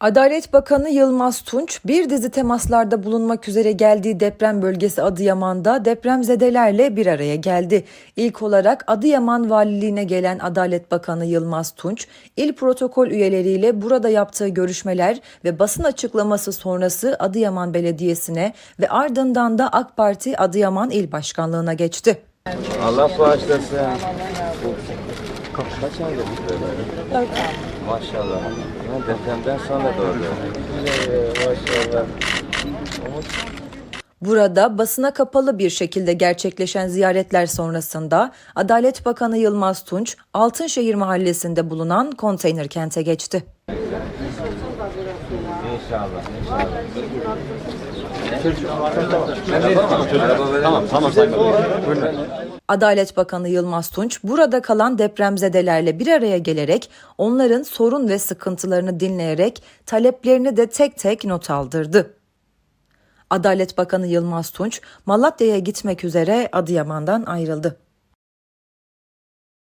Adalet Bakanı Yılmaz Tunç bir dizi temaslarda bulunmak üzere geldiği deprem bölgesi Adıyaman'da depremzedelerle bir araya geldi. İlk olarak Adıyaman Valiliğine gelen Adalet Bakanı Yılmaz Tunç, il protokol üyeleriyle burada yaptığı görüşmeler ve basın açıklaması sonrası Adıyaman Belediyesi'ne ve ardından da AK Parti Adıyaman İl Başkanlığı'na geçti. Allah bağışlasın. Kaç ayda bitti böyle? Maşallah. Ya depremden sonra doğru. Maşallah. Burada basına kapalı bir şekilde gerçekleşen ziyaretler sonrasında Adalet Bakanı Yılmaz Tunç, Altınşehir Mahallesi'nde bulunan konteyner kente geçti. İnşallah. İnşallah. Tamam, tamam Sayın Adalet Bakanı Yılmaz Tunç burada kalan depremzedelerle bir araya gelerek onların sorun ve sıkıntılarını dinleyerek taleplerini de tek tek not aldırdı. Adalet Bakanı Yılmaz Tunç Malatya'ya gitmek üzere Adıyaman'dan ayrıldı.